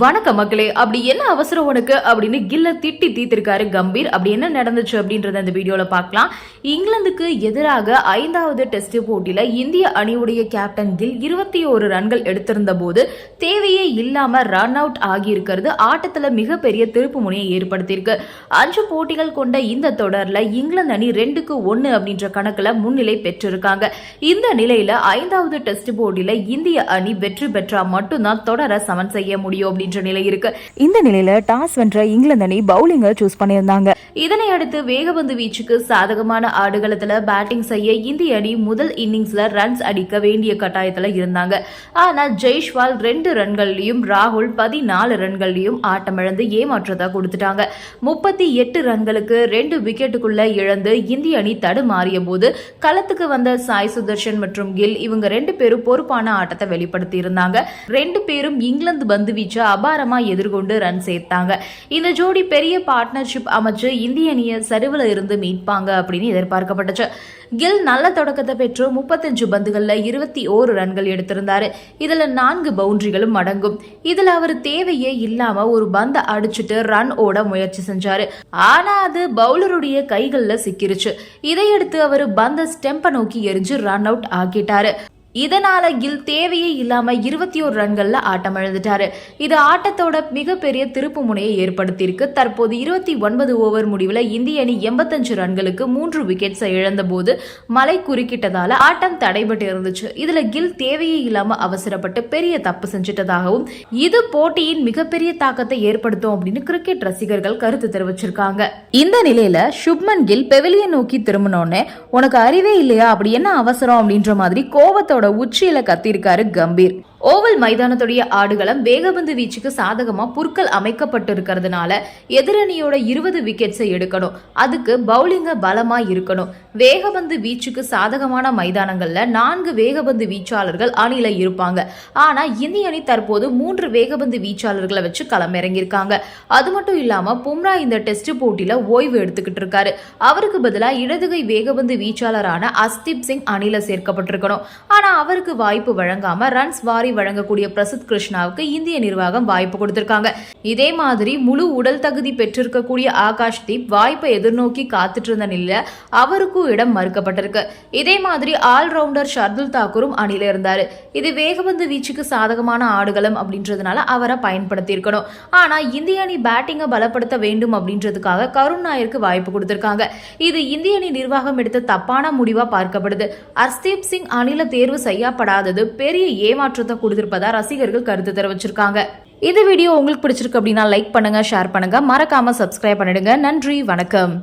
வணக்கம் மக்களே அப்படி என்ன அவசரம் உனக்கு? அப்படின்னு கில்ல திட்டி தீத்திருக்காரு கம்பீர். அப்படி என்ன நடந்துச்சு அப்படின்றத இந்த வீடியோல பார்க்கலாம். இங்கிலாந்துக்கு எதிராக ஐந்தாவது டெஸ்ட் போட்டியில இந்திய அணியுடைய கேப்டன் கில் இருபத்தி ஒரு ரன்கள் எடுத்திருந்த போது தேவையே இல்லாம ரன் அவுட் ஆகியிருக்கிறது ஆட்டத்துல மிகப்பெரிய திருப்பு முனையை ஏற்படுத்தியிருக்கு. அஞ்சு போட்டிகள் கொண்ட இந்த தொடர்ல இங்கிலாந்து அணி ரெண்டுக்கு ஒன்னு அப்படின்ற கணக்குல முன்னிலை பெற்றிருக்காங்க. இந்த நிலையில ஐந்தாவது டெஸ்ட் போட்டியில இந்திய அணி வெற்றி பெற்றா மட்டும்தான் தொடர சமன் செய்ய முடியும் அப்படின்னு அப்படின்ற நிலை இருக்கு. இந்த நிலையில டாஸ் வென்ற இங்கிலாந்து அணி பவுலிங்கை சூஸ் பண்ணியிருந்தாங்க. இதனை அடுத்து வேகபந்து வீச்சுக்கு சாதகமான ஆடுகளத்துல பேட்டிங் செய்ய இந்திய அணி முதல் இன்னிங்ஸ்ல ரன்ஸ் அடிக்க வேண்டிய கட்டாயத்துல இருந்தாங்க. ஆனா ஜெய்ஷ்வால் ரெண்டு ரன்கள்லயும் ராகுல் பதினாலு ரன்கள்லயும் ஆட்டமிழந்து ஏமாற்றத்தை கொடுத்துட்டாங்க. முப்பத்தி எட்டு ரன்களுக்கு ரெண்டு விக்கெட்டுக்குள்ள இழந்து இந்திய அணி தடுமாறிய போது களத்துக்கு வந்த சாய் சுதர்ஷன் மற்றும் கில் இவங்க ரெண்டு பேரும் பொறுப்பான ஆட்டத்தை வெளிப்படுத்தி இருந்தாங்க ரெண்டு பேரும் இங்கிலாந்து பந்து வீச்சை அபாரமாக எதிர்கொண்டு ரன் சேர்த்தாங்க. இந்த ஜோடி பெரிய பார்ட்னர்ஷிப் அமைச்சு இந்திய அணியை சரிவில் இருந்து மீட்பாங்க அப்படின்னு எதிர்பார்க்கப்பட்டுச்சு. கில் நல்ல தொடக்கத்தை பெற்று முப்பத்தஞ்சு பந்துகளில் இருபத்தி ஓரு ரன்கள் எடுத்திருந்தாரு. இதில் நான்கு பவுண்டரிகளும் அடங்கும். இதில் அவர் தேவையே இல்லாமல் ஒரு பந்தை அடிச்சுட்டு ரன் ஓட முயற்சி செஞ்சாரு. ஆனால் அது பவுலருடைய கைகளில் சிக்கிருச்சு. இதையடுத்து அவர் பந்தை ஸ்டெம்பை நோக்கி எரிஞ்சு ரன் அவுட் ஆக்கிட்டாரு. இதனால கில் தேவையே இல்லாம இருபத்தி ஒரு ரன்கள்ல ஆட்டம் இழந்துட்டாரு இது ஆட்டத்தோட மிகப்பெரிய திருப்பு முனையை ஏற்படுத்தியிருக்கு. தற்போது இருபத்தி ஒன்பது ஓவர் முடிவுல இந்திய அணி எண்பத்தஞ்சு ரன்களுக்கு மூன்று விக்கெட்ஸை இழந்த போது மழை குறுக்கிட்டதால ஆட்டம் தடைபட்டு இருந்துச்சு. இதுல கில் தேவையே இல்லாம அவசரப்பட்டு பெரிய தப்பு செஞ்சிட்டதாகவும் இது போட்டியின் மிகப்பெரிய தாக்கத்தை ஏற்படுத்தும் அப்படின்னு கிரிக்கெட் ரசிகர்கள் கருத்து தெரிவிச்சிருக்காங்க. இந்த நிலையில சுப்மன் கில் பெவிலியன் நோக்கி திரும்பினோடனே உனக்கு அறிவே இல்லையா? அப்படி என்ன அவசரம்? அப்படின்ற மாதிரி கோவத்தோட உச்சியில கத்திருக்காரு கம்பீர். ஓவல் மைதானத்துடைய ஆடுகளம் வேகபந்து வீச்சுக்கு சாதகமாக புற்கள் அமைக்கப்பட்டிருக்கிறதுனால எதிரணியோட இருபது விக்கெட்ஸை எடுக்கணும். அதுக்கு பவுலிங்க பலமாக இருக்கணும். வேகபந்து வீச்சுக்கு சாதகமான மைதானங்களில் நான்கு வேகபந்து வீச்சாளர்கள் அணியில் இருப்பாங்க. ஆனால் இந்திய அணி தற்போது மூன்று வேகபந்து வீச்சாளர்களை வச்சு களமிறங்கியிருக்காங்க. அது மட்டும் இல்லாமல் பும்ரா இந்த டெஸ்ட் போட்டியில் ஓய்வு எடுத்துக்கிட்டு இருக்காரு. அவருக்கு பதிலாக இடதுகை வேகபந்து வீச்சாளரான அஸ்தீப் சிங் அணியில் சேர்க்கப்பட்டிருக்கணும். ஆனால் அவருக்கு வாய்ப்பு வழங்காமல் ரன்ஸ் வாரி வழங்கக்கூடிய பிரசித் கிருஷ்ணாவுக்கு இந்திய நிர்வாகம் வாய்ப்பு கொடுத்திருக்காங்க. இதே மாதிரி முழு உடல் தகுதி பெற்றிருக்கக்கூடிய ஆகாஷ் தீப் வாய்ப்பை எதிர்நோக்கி காத்துட்டு இருந்த நிலையில அவருக்கும் இடம் மறுக்கப்பட்டிருக்கு. இதே மாதிரி ஆல்ரவுண்டர் ஷர்துல் தாக்கூரும் அணில இருந்தாரு. இது வேகபந்து வீச்சுக்கு சாதகமான ஆடுகளம் அப்படின்றதுனால அவரை பயன்படுத்தி இருக்கணும் ஆனா இந்திய அணி பேட்டிங்கை பலப்படுத்த வேண்டும் அப்படின்றதுக்காக கருண் நாயருக்கு வாய்ப்பு கொடுத்திருக்காங்க. இது இந்திய அணி நிர்வாகம் எடுத்த தப்பான முடிவா பார்க்கப்படுது. அர்ஸ்தீப் சிங் அணில தேர்வு செய்யப்படாதது பெரிய ஏமாற்றத்தை கொடுத்திருப்பதா ரசிகர்கள் கருத்து தெரிவிச்சிருக்காங்க. இந்த வீடியோ உங்களுக்கு பிடிச்சிருக்கு அப்படின்னா லைக் பண்ணுங்க ஷேர் பண்ணுங்க. மறக்காம சப்ஸ்கிரைப் பண்ணிடுங்க. நன்றி வணக்கம்.